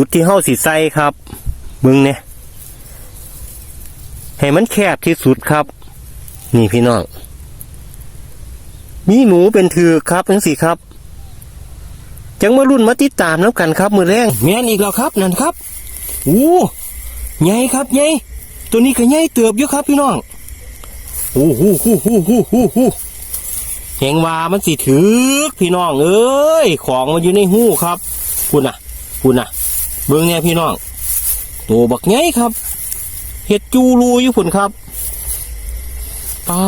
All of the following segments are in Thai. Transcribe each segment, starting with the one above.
จุดที่เฮาสิใส่ครับมึงเนี่ยให้มันแคบที่สุดครับ นี่พี่น้องมีหนูเป็นถือครับจังสิครับ จังมารุ่นมาติดตามน้ำกันครับ มือแรงแม่นอีกแล้วครับนั่นครับโอ้ใหญ่ครับใหญ่ตัวนี้ก็ใหญ่เติบอยู่ครับพี่น้องโอ้โหโหโหโหโหโหแหงว่ามันสิถือกพี่น้องเอ้ยของมันอยู่ในหูครับคุณน่ะคุณน่ะ เบิ่งเนี่ยพี่น้องตัวบักใหญ่ครับ เห็ดจูรูอยู่พุ่นครับปา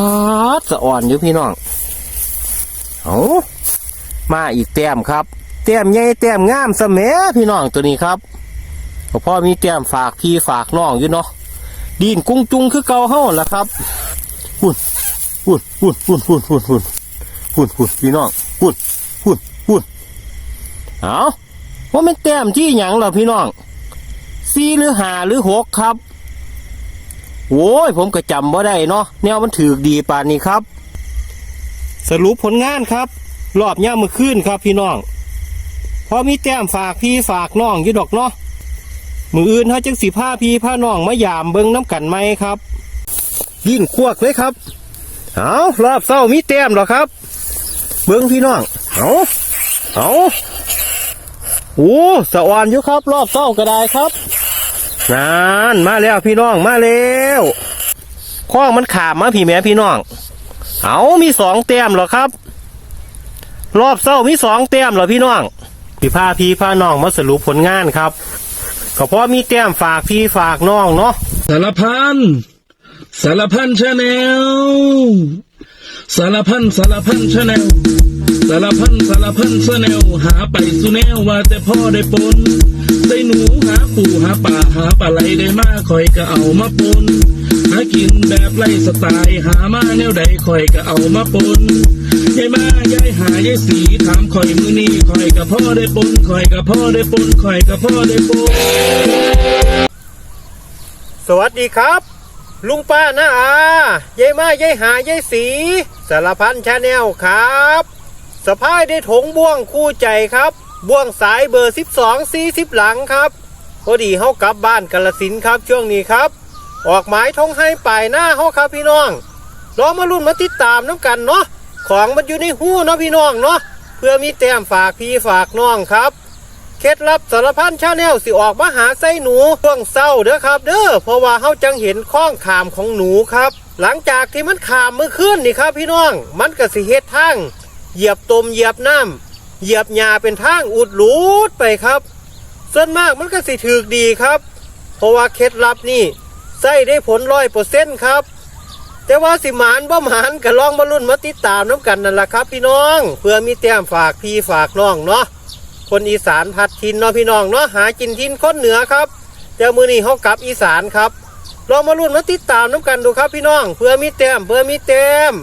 ดสะอ่อนอยู่พี่น้องเอามาอีกแต้มครับ แต้มใหญ่แต้มงามเสมอพี่น้องตัวนี้ครับพ่อมีแต้มฝากพี่ฝากน้องอยู่เนาะดินกุ้งจุงคือเกาเฮาล่ะครับหุ่นหุ่นหุ่นหุ่นหุ่นหุ่นหุ่นหุ่นหุ่นพี่น้องหุ่นหุ่นหุ่นเอา ว่ามันแต้มที่หยังเหรอพี่น้องสี่หรือหาหรือหกครับโอ้ยผมก็จำว่าได้เนาะแนวมันถือดีป่านนี้ครับ สรุปผลงานครับ รอบย่ามมือขึ้นครับพี่น้องพอมีแต้มฝากพี่ฝากน้องอยู่ดอกเนาะมืออื่นเขาจังสีผ้าพี่ผ้าน้องมายามเบิ้งน้ำกันไหมครับ ยิ่งควักเลยครับเอารอบเศร้ามีแต้มหรอครับ เบิ้งพี่น้องเอาเอา โอ้สะออนอยู่ครับ รอบเศร้าก็ได้ครับนานมาแล้วพี่น้องมาแล้วข้องมันขามมาพี่แม่พี่น้อง เอามีสองแต้มเหรอครับ รอบเศร้ามีสองแต้มเหรอพี่น้องพี่พาพี่พาน้องมาสรุปผลงานครับก็เพราะมีแต้มฝากพี่ฝากน้องเนาะสารพันสารพันชาแนล สารพันสารพันชาแนลสารพันสารพันชาแนลหาไปสุแนวว่าแต่พ่อได้ปนได้หนูหาปูหาป่าหาปลาไหลได้มาคอยก็เอามาปนหากินแบบไล่สไตล์หามาแนวใดคอยก็เอามาปนยายมายายหายายสีถามคอยมือนี้คอยกับพ่อได้ปนคอยกับพ่อได้ปนคอยกับพ่อได้ปนสวัสดีครับ ลุงป้าน้าอายายมายายหายายสี สารพันชาแนลครับสะพายได้ถงบ่วงคู่ใจครับ บ่วงสายเบอร์ 12 40 หลังครับพอดีเฮากลับบ้านกาลสินครับช่วงนี้ครับ ออกหมายทงให้ป่ายหน้าเฮาครับพี่น้องลองมารุ่นมาติดตามน้ำกันเนาะของมันอยู่ในหู้เนาะพี่น้องเนาะเพื่อมีแต้มฝากพี่ฝากน้องครับ เคล็ดลับสารพันชาแนลสิออกมาหาไส้หนูช่วงเศร้าเด้อครับ เด้อเพราะว่าเฮาจังเห็นข้องขามของหนูครับ หลังจากที่มันขามเมื่อคืนนี่ครับพี่น้อง มันก็สิเฮ็ดทางเหยียบตมเหยียบน้ำเหยียบหญ้าเป็นทางอุดหลูดไปครับส่วนมากมันก็สิถือดีครับ เพราะว่าเคล็ดลับนี่ใส่ได้ผลร้อยเปอร์เซ็นต์ครับ แต่ว่าสิหมานบ่หมานก็ลองมารุ่นมาติดตามน้ำกันนั่นแหละครับ พี่น้อง เพื่อมีแต้มฝากพี่ฝากน้องเนาะ คนอีสานพัดทินเนาะพี่น้องเนาะหากินทินคนเหนือครับแต่มือนี้เขากลับอีสานครับลองมาลุ้นมาติดตามน้ำกันดูครับพี่น้องเพื่อมีแต้มเพื่อมีแต้ม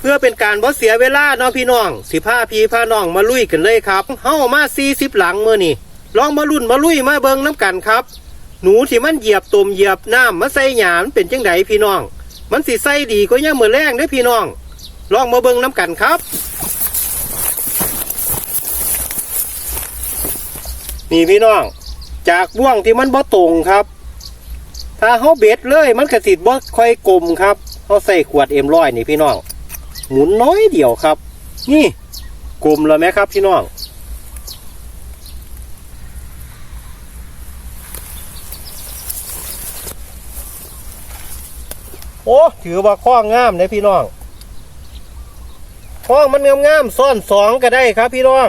เพื่อเป็นการบ่เสียเวลาเนาะพี่น้อง สิพาพี่พาน้องมาลุยกันเลยครับเฮามา40หลังมือนี่ลองมาลุ้นมาลุยมาเบิงน้ำกันครับ หนูที่มันเหยียบตมเหยียบน้ำมาใส่หยามนเป็นจังไดพี่น้อง มันสิใส่ดีก็ยังมือแรงเด้พี่น้อง ลองมาเบิ่งน้ำกันครับ นี่พี่น้อง จากบ่วงที่มันบ่ตรงครับ ถ้าเขาเบ็ดเลยมันกระสิบ่ค่อยกลมครับเขาใส่ขวดเอ็มร้อยนี่พี่น้อง หมุนน้อยเดียวครับ นี่กลมแล้วไหมครับพี่น้องโอ้ถือว่าข้องงามเลยพี่น้อง ข้องมันงามๆซ่อนสองก็ได้ครับ พี่น้อง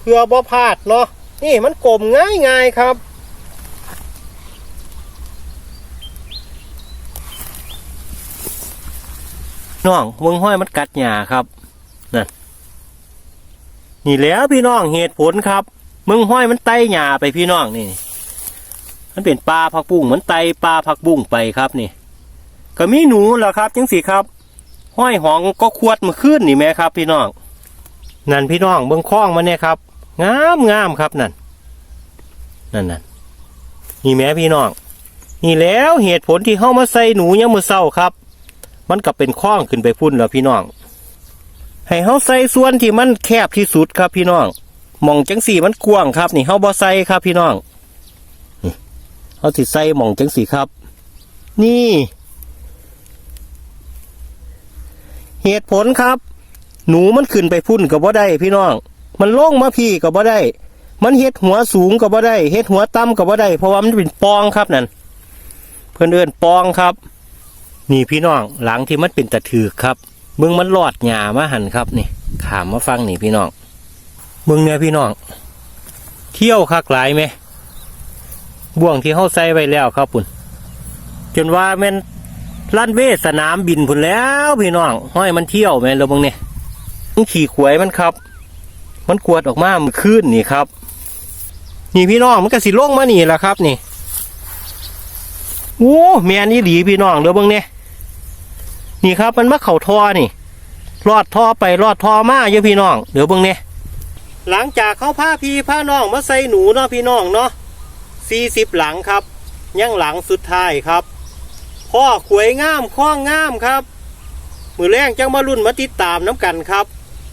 เพื่อบ่พลาดเนาะนี่มันกลมง่ายๆครับน้องเมืองห้อยมันกัดหญ้าครับนั่นนี่แล้วพี่น้องเหตุผลครับมืองห้อยมันไตหญ้าไปพี่น้องนี่ มันเป็นปลาผักบุ้งเหมือนไตปลาผักบุ้งไปครับนี่ ก็มีหนูแหละครับจังสิครับ ห้อยหองก็ควดมาขึ้นนี่แม่ครับ พี่น้องนั่นพี่น้องเบิ้องคล้องมันเนี่ยครับ งามงามครับนั่นนั่นนั่นนี่แม่พี่น้อง นี่แล้วเหตุผลที่เข้ามาใส่หนูยังมือเศร้าครับ มันก็เป็นคล้องขึ้นไปพุ่นแล้วพี่น้อง ให้เฮาใส่ส่วนที่มันแคบที่สุดครับพี่น้องหมองจังสี่มันกว้างครับ นี่เฮาบ่ใส่ครับพี่น้องเฮาสิใส่หมองจังสี่ครับ นี่ เหตุผลครับ หนูมันขึ้นไปพุ่นกับบ่ได้พี่น้อง มันลงมาพี่กับบ่ได้ มันเฮ็ดหัวสูงกับบ่ได้เฮ็ดหัวต่ำกับบ่ได้ เพราะว่ามันเป็นปองครับนั่นเพื่อนเอิ้นปองครับ นี่พี่น้องหลังที่มันเป็นตะถือกครับเบิ่งมันรอดหญ้ามาหันครับนี่ขามมาฟังนี่พี่น้องเบิ่งเนี่ยพี่น้องเที่ยวคักหลายไหมบ่วงที่เฮาใส่ไว้แล้วครับปุ่นจนว่าแม่น ลั่นเวสนามบินพุ่นแล้วพี่น้องห้อยมันเที่ยวแม่เราบิ่งเนี่ยมันขี่ขวยมันครับ มันกวดออกมามันขึ้นนี่ครับ นี่พี่น้องมันก็สิล่งมานี่แหละครับ นี่โอ้แม่นี่หลีพี่น้องเด้อเบิ่งเนี่ยนี่ครับ มันมาเข่าทอนี่ รอดทอไปรอดทอมาเยอะพี่น้องเดี๋ยวบิ่งเนี่ยหลังจากเขาพาพี่พาน้องมาใส่หนูเนาะพี่น้องเนาะสี่สิบหลังครับ ยังหลังสุดท้ายครับ พ่อขวยงามข้องงามครับ มือแรงจังมารุ่นมาติดตามน้ำกันครับ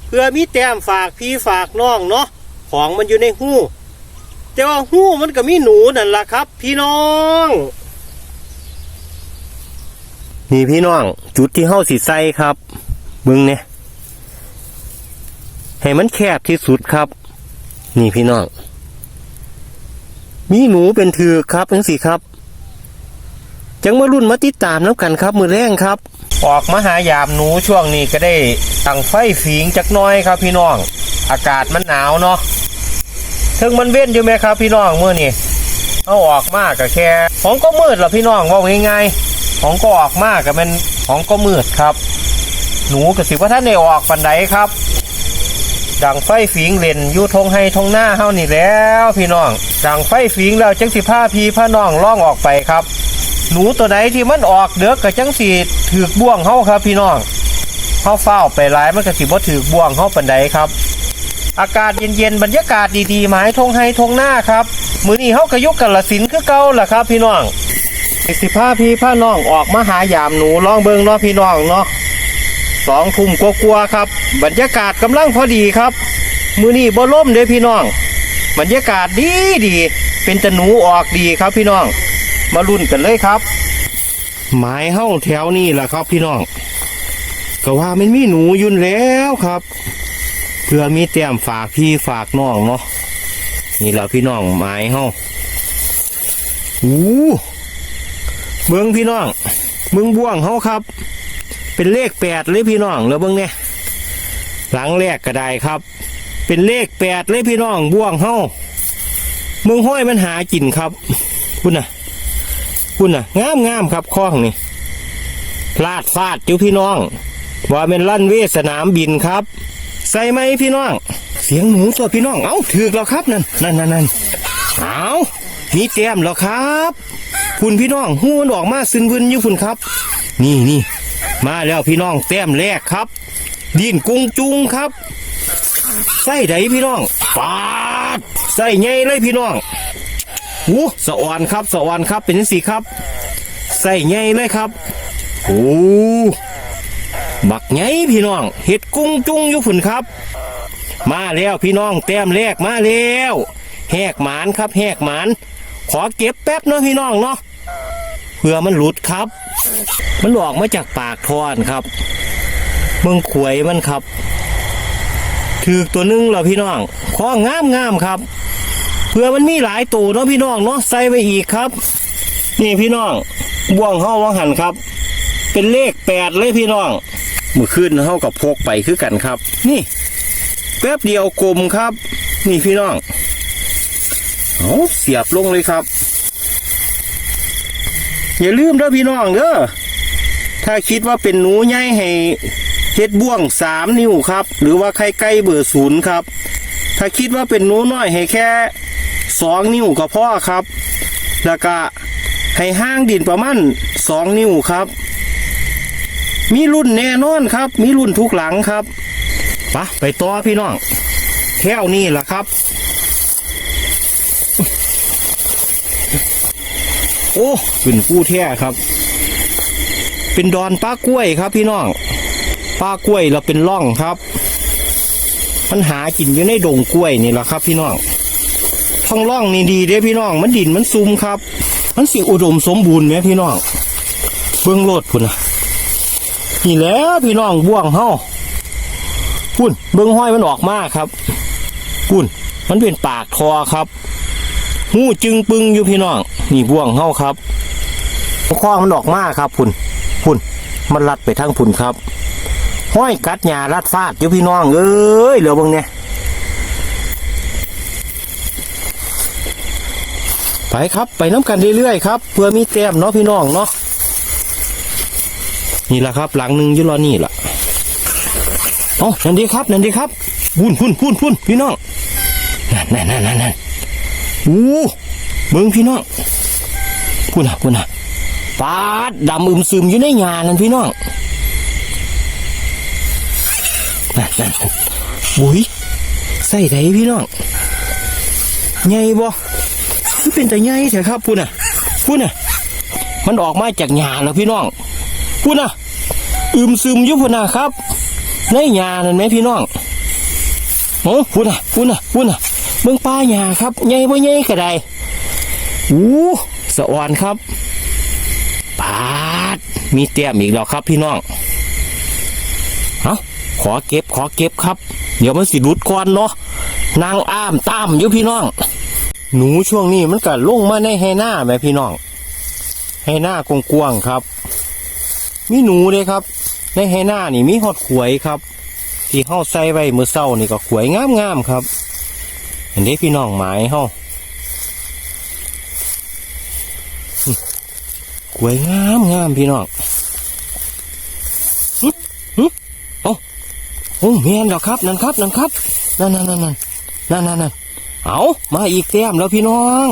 เพื่อมีแต้มฝากพี่ฝากน้องเนาะของมันอยู่ในหู้แต่ว่าหู้มันก็มีหนูนั่นล่ะครับ พี่น้องนี่พี่น้อง จุดที่เฮาสิใส่ครับมึงเนี่ยให้มันแคบที่สุดครับ นี่พี่น้อง มีหนูเป็นถือครับจังสิครับ จังมารุ่นมาติดตามน้ำกันครับ มือแรงครับ ออกมาหายามหนูช่วงนี้ก็ได้ตั้งไฟฝีงจักน้อยครับพี่น้อง อากาศมันหนาวเนาะถึงมันเว้นอยู่ไหมครับพี่น้องเมื่อนี่เอาออกมากก็แค่ของก็มืดละพี่น้องว่าง่ายๆของก็ออกมากก็เป็นของก็มืดครับ หนูก็สิว่าท่านได้ออกปันไดครับ ดังไฟฝีงเล่นอยู่ทงให้ทงหน้าเฮานี่แล้ว พี่น้อง ดังไฟฝีงแล้วจังสิผ้าพีผ้าน้องล่องออกไปครับ หนูตัวไหนที่มันออกเดือกกับจังสีถือกบ่วงเฮาครับ พี่น้องเฮาเฝ้าไปหลายมันก็สิบ่ถือกบ่วงเฮาปันใดครับ อากาศเย็นๆบรรยากาศดีๆหมายทงให้ทงหน้าครับ มือนี้เฮาก็ยกกันละสินคือเก่าล่ะครับ พี่น้องสิผ้าพี่ผ้าน้องออกมาหายามหนูลองเบิงเนาะพี่น้องเนาะสองทุ่มกลัวๆครับ บรรยากาศกำลังพอดีครับ มือนี้บ่ล่มเด้พี่น้อง บรรยากาศดีดีเป็นตะหนูออกดีครับพี่น้อง มาลุ้นกันเลยครับ หมายเฮ้าแถวนี้แหละครับพี่น้องก็ว่ามันมีหนูยุ่นแล้วครับ เพื่อมีแต้มฝากพี่ฝากน้องเนาะนี่แหละพี่น้องหมายเฮ้าอู้เบิ้งพี่น้องเบิ้งบ่วงเฮ้าครับ เป็นเลขแปดเลยพี่น้องแล้วเบิ้งเนี่ยหลังแรกก็ได้ครับ เป็นเลขแปดเลยพี่น้องบ่วงเฮ้าเมืองห้อยมันหากินครับคุณน่ะ คุณน่ะ งามงามครับข้องนี่ลาดฟาดอยู่พี่น้อง ว่าเป็นลั่นเวสนามบินครับ ใส่ไหมพี่น้อง เสียงหนูตัวพี่น้อง เอ้าถือแล้วครับนั่นนั่นนั่นนั่นเอามีแต้มแล้วครับ คุณพี่น้องหูมันออกมาซึนวึนอยู่คุณครับ นี่นี่มาแล้วพี่น้องแต้มแรกครับ ดินกุ้งจุงครับใส่ไดพี่น้องปาดใส่ไงเลยพี่น้อง อู้สะออนครับสะออนครับเป็นสีครับ ใส่ไงเลยครับโอ้บักไงพี่น้องเห็ดกุ้งจุ้งอยู่ฝุ่นครับ มาแล้วพี่น้องแต้มแรกมาแล้วแหกหมานครับแหกหมาน ขอเก็บแป๊บเนาะพี่น้องเนาะเพื่อมันหลุดครับ มันออกมาจากปากทอนครับเมืองขวยมันครับถือตัวนึงแล้วพี่น้องข้องามงามครับ เพื่อมันมีหลายตัวเนาะพี่น้องเนาะใส่ไปอีกครับ นี่พี่น้องบ่วงเฮาวังหันครับ เป็นเลขแปดเลยพี่น้องเมื่อคืนเฮากับพกไปคือกันครับ นี่แป๊บเดียวกลมครับ นี่พี่น้องเอาเสียบลงเลยครับ อย่าลืมเด้อพี่น้องเด้อถ้าคิดว่าเป็นหนูใหญ่ให้เฮ็ดบ่วงสามนิ้วครับ หรือว่าไข่ไก่เบอร์ศูนย์ครับ ถ้าคิดว่าเป็นหนูน้อยให้แค่ สองนิ้วก็พอครับ แล้วก็ให้ห้างดินประมาณสองนิ้วครับ มีรุ่นแน่นอนครับ มีรุ่นทุกหลังครับปะไปต่อพี่น้องแถวนี้แหละครับ โอ้ขึ้นกู้แท้ครับ เป็นดอนป้ากล้วยครับพี่น้องป้ากล้วยเราเป็นร่องครับ มันหากินอยู่ในดงกล้วยนี่แหละครับ พี่น้อง ท้องร่องนี่ดีเด้พี่น้อง มันดินมันซุ่มครับ มันสิอุดมสมบูรณ์ไหมพี่น้องเบื้องโลดพุ่นนะนี่แหล้วพี่น้องบ่วงเฮาพุ่นเบื้องห้อยมันออกมาครับพุ่นมันเป็นปากทอครับหูจึงปึงอยู่พี่น้อง นี่บ่วงเฮาครับข้อมันออกมาครับพุ่นพุ่นมันลัดไปทางพุ่นครับ ห้อยกัดหญ้ารัดฟาดอยู่พี่น้องเอ้ยเหลือบิ่งเนี่ย ไปครับไปน้ำกันเรื่อยๆครับเพื่อมีแต้มเนาะพี่น้องเนาะนี่แหละครับหลังหนึ่งยุรอนี่ล่ะเอ๋อนั่นดีครับนั่นดีครับพุ่นพุ่นพุ่นพุ่นพี่น้องนั่นนั่นนั่นนั่นนั่นอู้เบิ่งพี่น้องพุ่นอะพุ่นอะปาดดำอึมซึมอยู่ในหญ้านั่นพี่น้องนั่นนั่นบุยใส่ไดพี่น้องใหญ่บ่ มันเป็นแต่ใหญ่เถอะครับพูดน่ะพูดน่ะ มันออกมาจากหญ้าแล้วพี่น้องพูดน่ะ อึมซึมยู่พูดน่ะครับในหญ้านั่นไหมพี่น้องโอ้พูดน่ะพูดน่ะพูดน่ะเบิ่งป้าหญ้าครับใหญ่บ่ใหญ่ก็ได้อู้สะอ่อนครับปาดมีแต้มอีกแล้วครับพี่น้องเอาขอเก็บขอเก็บครับ เดี๋ยวมันสิรุดก่อนเนาะนางอ้ามตามอยู่พี่น้อง หนูช่วงนี้มันก็ลงมาในไฮหน้าแม่พี่น้องไฮหน้ากว้างๆครับ มีหนูเลยครับ ในไฮหน้านี่มีหอดขวยครับ ที่เฮาใส่ไว้มือเศร้านี่ก็ขวยงามๆครับเห็นได้พี่น้องหมายเฮาอื้อขวยงามงามๆพี่น้องโอ้แม่นแล้วครับนั่นครับนั่นครับนั่นนั่นนั่นนั่นนั่นนั่น เอามาอีกแต้มแล้วพี่น้อง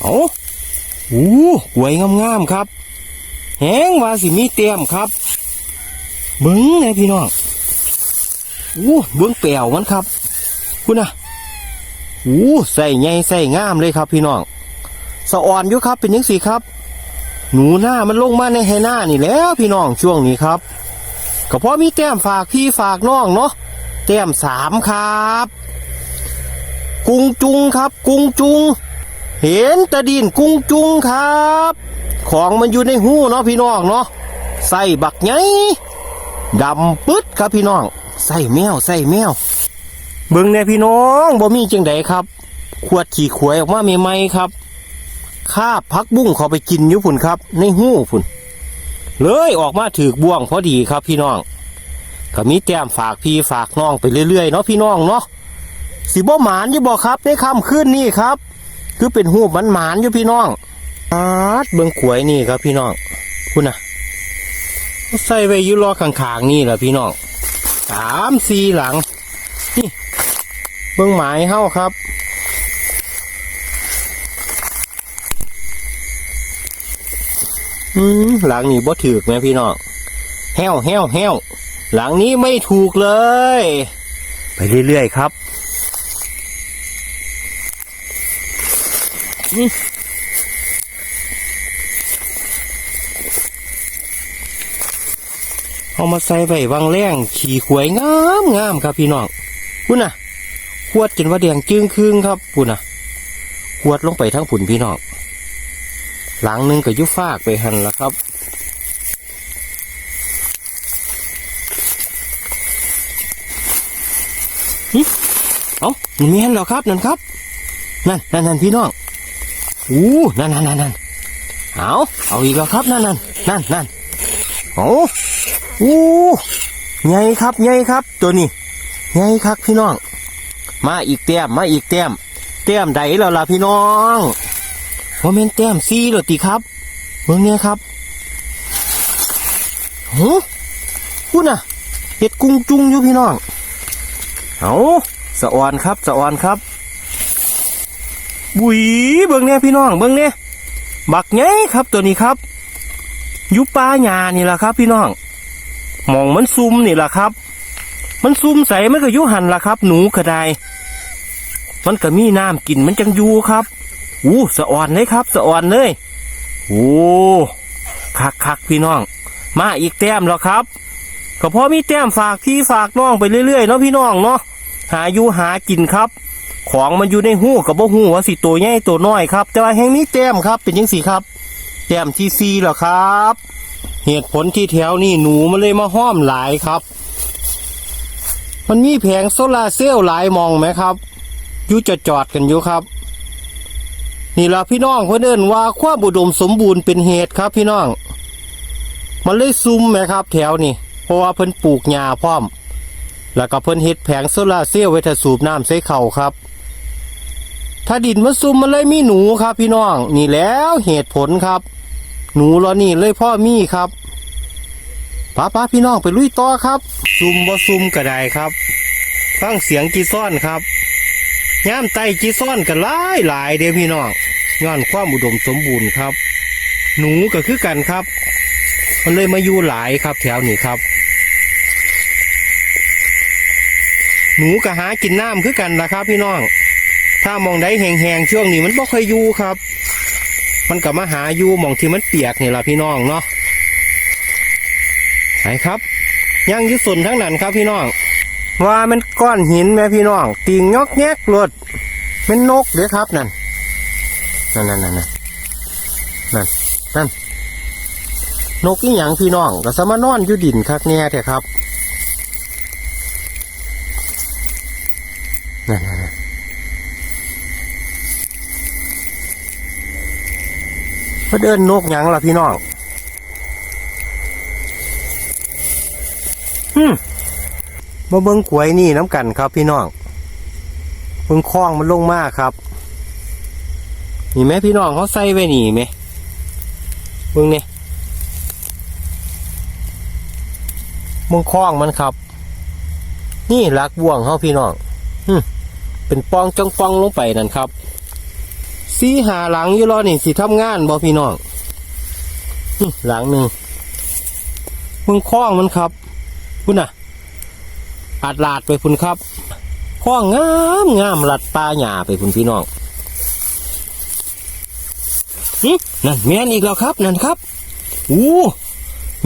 เอาอู้หวยงามๆครับ แหงว่าสิมีแต้มครับเบิ้งนะพี่น้องอู้เบิ้งแปลวมันครับ คุณนะอู้ใส่ใหญ่ใส่งามเลยครับ พี่น้องสะอ่อนอยู่ครับ เป็นยังสีครับ หนูหน้ามันลงมาในไฮหน้านี่แล้วพี่น้องช่วงนี้ครับก็เพราะมีแต้มฝากพี่ฝากน้องเนาะแต้มสามครับ กุงจุงครับ กุงจุง เห็นตะดินกุงจุงครับ ของมันอยู่ในหูเนาะพี่น้องเนาะใส่บักไงดำปึ๊ดครับพี่น้องใส่แมวใส่แมวเบิ่งแน่พี่น้องบ่มีจังใดครับ ขวดขี่ขวยออกมาใหม่ๆครับคาบพักบุ้งเขาไปกินอยู่พุ่นครับ ในหู้พุ่นเลยออกมาถือบ่วงพอดีครับพี่น้อง ก็มีแต้มฝากพี่ฝากน้องไปเรื่อยๆเนาะพี่น้องเนาะ สิบ่หมานอยู่บ่ครับในค่ำคืนนี้ครับ คือเป็นหูมันหมานอยู่พี่น้องอาดเบิ่งขวยนี่ครับพี่น้องคุณน่ะใส่ไว้อยู่รอข้างๆนี่แหละพี่น้องสามสี่หลัง นี่ เบิ่งหมายเฮ้าครับอืมหลังนี้บ่ถูกไหมพี่น้องแห้วแห้วแห้วหลังนี้ไม่ถูกเลย ไปเรื่อยๆครับ เอามาใส่ไว้วางแรงขี่ขวยงามงามครับพี่น้องพุ่นน่ะขวดจนว่าแดงจึงครึ่งครับพุ่นน่ะขวดลงไปทั้งผุนพี่น้องหลังนึงก็ยุฟากไปหันละครับเอามันมีหันแล้วครับนั่นครับ นั่นนั่นนั่นพี่น้อง อู้นั่นนั่นนั่นนั่นเอาเอาอีกแล้วครับนั่นนั่นนั่นนั่นเอาอู้ใหญ่ครับใหญ่ครับตัวนี้ใหญ่ครับพี่น้อง มาอีกแต้มมาอีกแต้มแต้มใดแล้วล่ะพี่น้องว่าเมนแต้มซีหรอตีครับเมืองเนี้ยครับโหพูดนะเห็ดกุ้งจุ้งอยู่พี่น้องเอาสะออนครับสะออนครับ บุ๋ยเบิ่งเนี่ยพี่น้องเบิ่งเนี่ยบักไงครับตัวนี้ครับยุป้าหยานี่แหละครับ พี่น้องมองมันซุ่มนี่แหละครับ มันซุ่มใสมันก็ยุหันล่ะครับ หนูก็ไดมันก็มีน้ำกินมันจังยูครับอู้สะอ่อนเลยครับ สะอ่อนเลยโอ้คักคักพี่น้อง มาอีกแต้มแล้วครับก็เพราะมีแต้มฝากพี่ฝากน้องไปเรื่อยๆเนาะพี่น้องเนาะหาอยู่หากินครับ ของมันอยู่ในหูกับบ่หูว่าสิตัวใหญ่ตัวน้อยครับ แต่ว่าแห่งนี้แต้มครับ เป็นยังสีครับแต้มที่ซีเหรอครับ เหตุผลที่แถวนี้หนูมันเลยมาห้อมหลายครับ มันมีแผงโซลาร์เซลล์หลายมองไหมครับยู่จอดจอดกันอยู่ครับ นี่ละพี่น้องเพื่อนเอินว่าความบุดมสมบูรณ์เป็นเหตุครับ พี่น้อง มันเลยซุ่มไหมครับ แถวนี่เพราะว่าเพิ่นปลูกหญ้าพร้อม แล้วก็เพิ่นเฮ็ดแผงโซลาร์เซลล์ไว้ถ้าสูบน้ำใส่เข่าครับ ถ้าดินมันซุ่มมันเลยมีหนูครับ พี่น้อง นี่แล้วเหตุผลครับ หนูเหล่านี่เลยพ่อมีครับป้าป้าพี่น้องไปลุยต่อครับ ซุ่มบ่ซุ่มก็ได้ครับ ฟังเสียงจีซ่อนครับย่ามไตจีซ่อนกันหลายหลายเด้อพี่น้องย้อนความอุดมสมบูรณ์ครับ หนูก็คือกันครับ มันเลยมาอยู่หลายครับ แถวนี้ครับ หนูก็หากินน้ำคือกันนะครับ พี่น้อง ถ้ามองได้แห้งๆช่วงนี้มันบ่ค่อยอยู่ครับ มันก็มาหาอยู่มองที่มันเปียกนี่ละพี่น้องเนาะไหนครับย่างอยุส่วนทั้งนั้นครับพี่น้อง ว่ามันก้อนหินแม่พี่น้องติงยอกแยกรถเป็นนกเด้อครับนั่นนั่นนั่นนั่นนั่นนั่นนั่นนกอีหยังพี่น้องก็สามารถนอนอยู่ดินคักแน่แท้ครับนั่นนั่นนั่น เพื่อเดินนกยังล่ะพี่น้องฮึมมาเบิ้งขวยนี่น้ำกันครับพี่น้องเบิ้งคล้องมันลงมากครับนี่ไหมพี่น้องเขาใส่ไว้นี่ไหมเบิ้งเนี่ยเบิ้งคล้องมันครับ นี่ลักบ่วงเขาพี่น้องหึเป็นปองจังปองลงไปนั่นครับ สีหาหลังอยู่รอนี่สิทำงานบ่พี่น้องหลังหนึ่งเบิ้งคล้องมันครับคุณน่ะอาดลาดไปพุ่นครับข้องงามงามลัดปลาหยาไปพุ่นพี่น้องนั่นแม่นอีกแล้วครับ นั่นครับอู้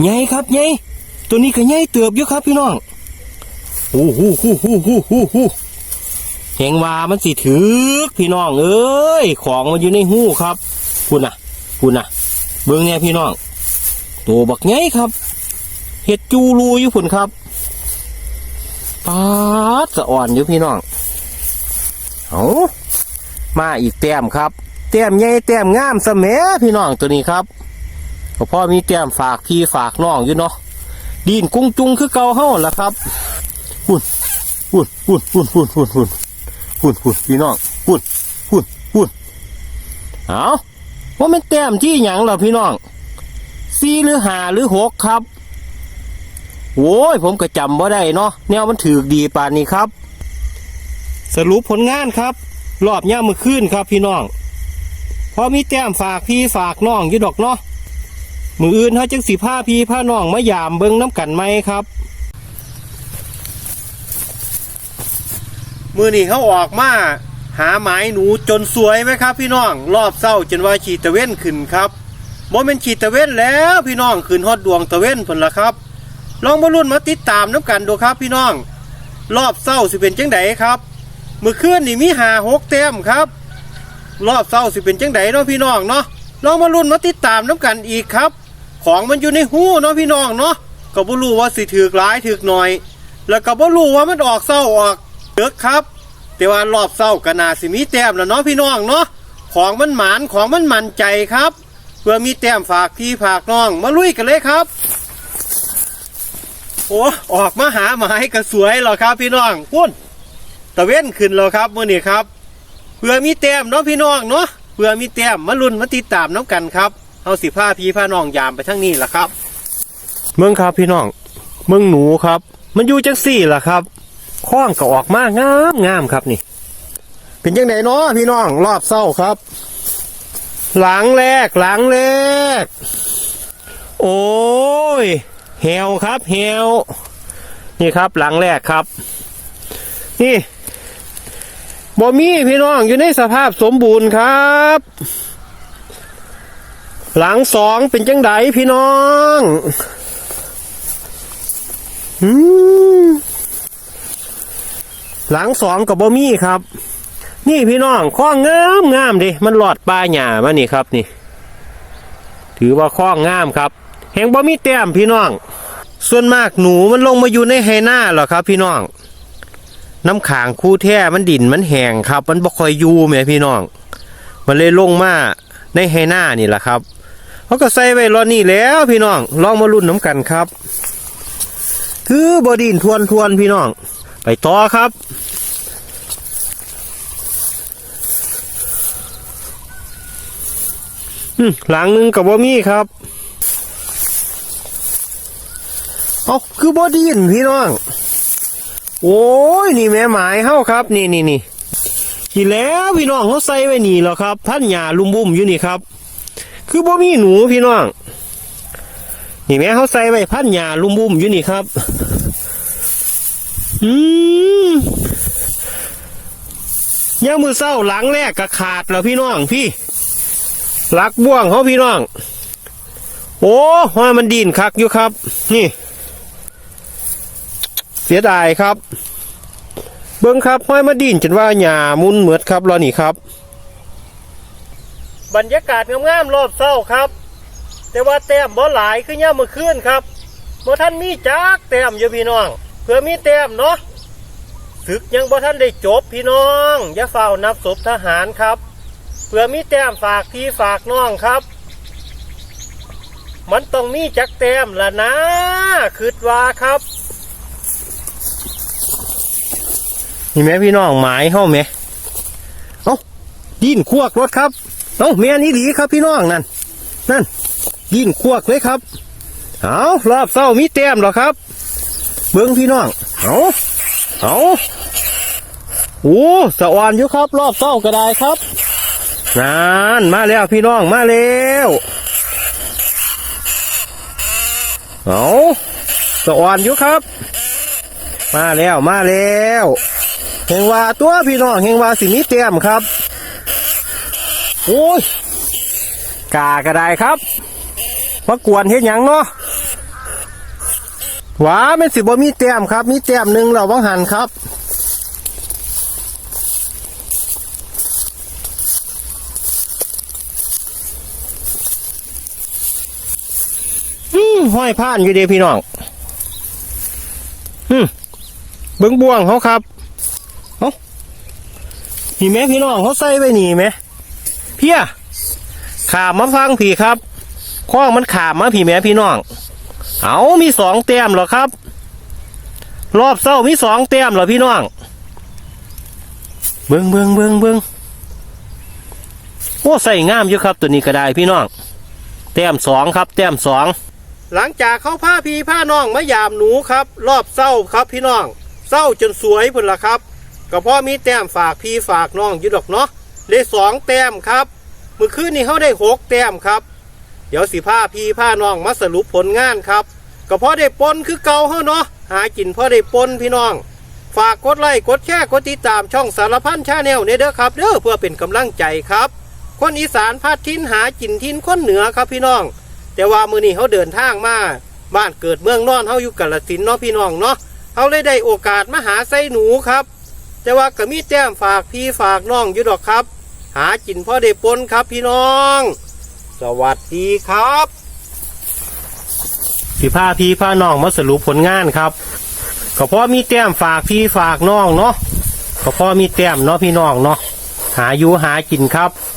ใหญ่ครับใหญ่ตัวนี้ก็ใหญ่เติบอยู่ครับพี่น้องโอ้โหหูหูหูหูหู เหงว่ามันสิถือกพี่น้องเอ้ยของมันอยู่ในหูครับพุ่นน่ะพุ่นน่ะ เบิ่งเนี่ยพี่น้องตัวบักใหญ่ครับ เห็ดจูรูอยู่พุ่นครับปาดสะอ่อนอยู่พี่น้องเอามาอีกแต้มครับ แต้มใหญ่แต้มงามเสมอพี่น้องตัวนี้ครับก็พ่อมีแต้มฝากพี่ฝากน้องอยู่เนาะดินกุ้งจุงคือเกาเฮ้าละครับหุ่นหุ่นหุ่นหุ่นหุ่นหุ่นหุ่น หุ่นหุ่นพี่น้องหุ่นหุ่นหุ่นเอาว่ามันแต้มที่หยังเหรอพี่น้องสี่หรือหาหรือหกครับโอ้ยผมก็จำว่าได้เนาะแนวมันถือดีป่านนี้ครับ สรุปผลงานครับ รอบย่ามือขึ้นครับพี่น้องพอมีแต้มฝากพี่ฝากน้องอยู่ดอกเนาะมืออื่นเขาจังสีผ้าพี่ผ้าน้องมายามเบิ้งน้ำกันไหมครับ มือนี่เขาออกมาหาหมายหนูจนสวยไหมครับ พี่น้องรอบเศร้าจนว่าขีตะเว้นขึ้นครับโมเป็นขีตะเว้นแล้วพี่น้องขึ้นฮอดดวงตะเว้นผลละครับ ลองมารุ่นมาติดตามน้ำกันดูครับพี่น้อง รอบเศร้าสิเป็นจังไดครับมือคืนนี่มีหาหกเต็มครับ รอบเศร้าสิเป็นจังไดเนาะพี่น้องเนาะลองมารุ่นมาติดตามน้ำกันอีกครับ ของมันอยู่ในหูเนาะพี่น้องเนาะก็บ่รู้ว่าสิถือกหลายถือกหน่อย แล้วก็บ่รู้ว่ามันออกเศร้าออก เดือกครับ แต่ว่ารอบเศร้าก็น่าสิมีแต้มแล้วเนาะพี่น้องเนาะของมันหมานของมันมันใจครับ เพื่อมีแต้มฝากพี่ฝากน้องมาลุยกันเลยครับโอ้ออกมาหาหมายก็สวยหรอครับ พี่น้องพุ่นตะเว้นขึ้นแล้วครับมื่อนี้ครับ เพื่อมีแต้มเนาะพี่น้องเนาะเพื่อมีแต้มมาลุ้นมาติดตามน้ำกันครับเอาสิผ้าพี่ผ้าน้องยามไปทั้งนี้ล่ะครับ เมืองครับพี่น้อง เมืองหนูครับ มันอยู่จังสี่ล่ะครับ ข้องก็ออกมางามงามครับนี่ เป็นยังไงเนาะพี่น้องรอบเศร้าครับ หลังแรกหลังแรก โอ้ยเฮวครับเฮวนี่ครับหลังแรกครับ นี่บอมี่พี่น้องอยู่ในสภาพสมบูรณ์ครับ หลังสองเป็นจังไดพี่น้อง อืม หลังสองกับบ่มีครับ นี่พี่น้องข้องงามงามดิมันหลอดปลาหญ้ามานี่ครับนี่ ถือว่าข้องงามครับแหงบ่มีแต้มพี่น้อง ส่วนมากหนูมันลงมาอยู่ในไหหน้าหรอครับ พี่น้อง น้ำขางคู่แท้มันดินมันแห้งครับ มันบ่คอยอยู่แหม่พี่น้อง มันเลยลงมาในไหหน้านี่แหละครับเขาก็ใส่ไว้รอนี่แล้วพี่น้องลองมาลุ้นน้ำกันครับ คือบดินทวนทวนพี่น้อง ไปต่อครับ หลังนึงกับบ่มีครับ เอาคือบอดีนพี่น้อง โอ้ย นี่แม่หมายเฮาครับ นี่นี่นี่ที่แล้วพี่น้องเขาใส่ไว้นี่แล้วครับพันหญ้าลุมบุ่มอยู่นี่ครับ คือบ่มีหนูพี่น้อง นี่แม่เขาใส่ไว้พันหญ้าลุมบุ่มอยู่นี่ครับ อืมย่างมือเศร้าหลังแรกก็ขาดแล้วพี่น้องพี่หลักบ่วงเขาพี่น้อง โอ้ว่ามันดินคักอยู่ครับ นี่ เสียดายครับ เบิ้งครับห้อยมาดินจนว่าหญ้ามุนเหมือดครับรอนี่ครับ บรรยากาศงามๆรอบเศร้าครับ แต่ว่าแต้มบ่หลายคือย่ามมื่อคืนครับบ่ท่านมีจักแต้มอยู่พี่น้อง เพื่อมีแต้มเนาะศึกยังบ่ท่านได้จบพี่น้อง อย่าเฝ้านับศพทหารครับ เพื่อมีแต้มฝากพี่ฝากน้องครับ มันต้องมีจักแต้มละนะคิดว่าครับ นี่แม่พี่น้องหมายเฮ้าไหมเอ้าดินควักรถครับเอ้าแม่นี่หลีครับพี่น้องนั่นนั่นดินควกเลยครับ เอารอบเศร้ามีแต้มหรอครับ เบิ้งพี่น้องเอาเอาโอ้สะออนอยู่ครับ รอบเศร้าก็ได้ครับนานมาแล้วพี่น้องมาแล้วเอาสะออนอยู่ครับ มาแล้วมาแล้วเฮงว่าตัวพี่น้องเฮงว่าสิมีเตรียมครับโอ้ยกาก็ได้ครับมากวนเฮ็ดหยังเนาะ หวาเป็นสิบ่มีเตรียมครับ มีเตรียมหนึ่งเราบังหันครับ อืมห้อยผ่านอยู่เดีพี่น้อง อืมเบิ้งบ่วงเขาครับเอานี่แม่พี่น้องเขาใส่ไว้นี่ไหมเพียขามมาฟังผีครับข้องมันขามมาผีแม่พี่น้อง เอามีสองแต้มเหรอครับ รอบเศร้ามีสองแต้มเหรอพี่น้อง เบิ้งเบิ้งเบิ้งเบิ้งโอ้ใส่งามอยู่ครับ ตัวนี้ก็ได้พี่น้อง แต้มสองครับ แต้มสองหลังจากเขาผ้าพีผ้าน้องมายามหนูครับ รอบเศร้าครับพี่น้องเศร้าจนสวยพุ่นละครับก็เพราะมีแต้มฝากพี่ฝากน้องอยู่ดอกเนาะได้สองแต้มครับเมื่อคืนนี้เขาได้หกแต้มครับ เดี๋ยวสิผ้าพี่ผ้าน้องมาสรุปผลงานครับ ก็เพราะได้ปนคือเก่าเขาเนาะหากินพราะได้ปนพี่น้อง ฝากกดไลค์กดแชร์กดติดตามช่องสารพันชาแนลเนี่ยเด้อครับเด้อเพื่อเป็นกำลังใจครับ คนอีสานพาดทิ้นหากินทิ้นคนเหนือครับพี่น้อง แต่ว่ามือนี้เขาเดินทางมาบ้านเกิดเมืองนอนเขาอยู่กาลสินเนาะพี่น้องเนาะเขาเลยได้โอกาสมาหาไส้หนูครับ แต่ว่าก็มีแต้มฝากพี่ฝากน้องอยู่ดอกครับ หากินพ่อได้ปนครับพี่น้อง สวัสดีครับ พี่พาพี่พาน้องมาสรุปผลงานครับก็เพราะมีแต้มฝากพี่ฝากน้องเนาะก็เพราะมีแต้มเนาะพี่น้องเนาะหาอยู่หากินครับ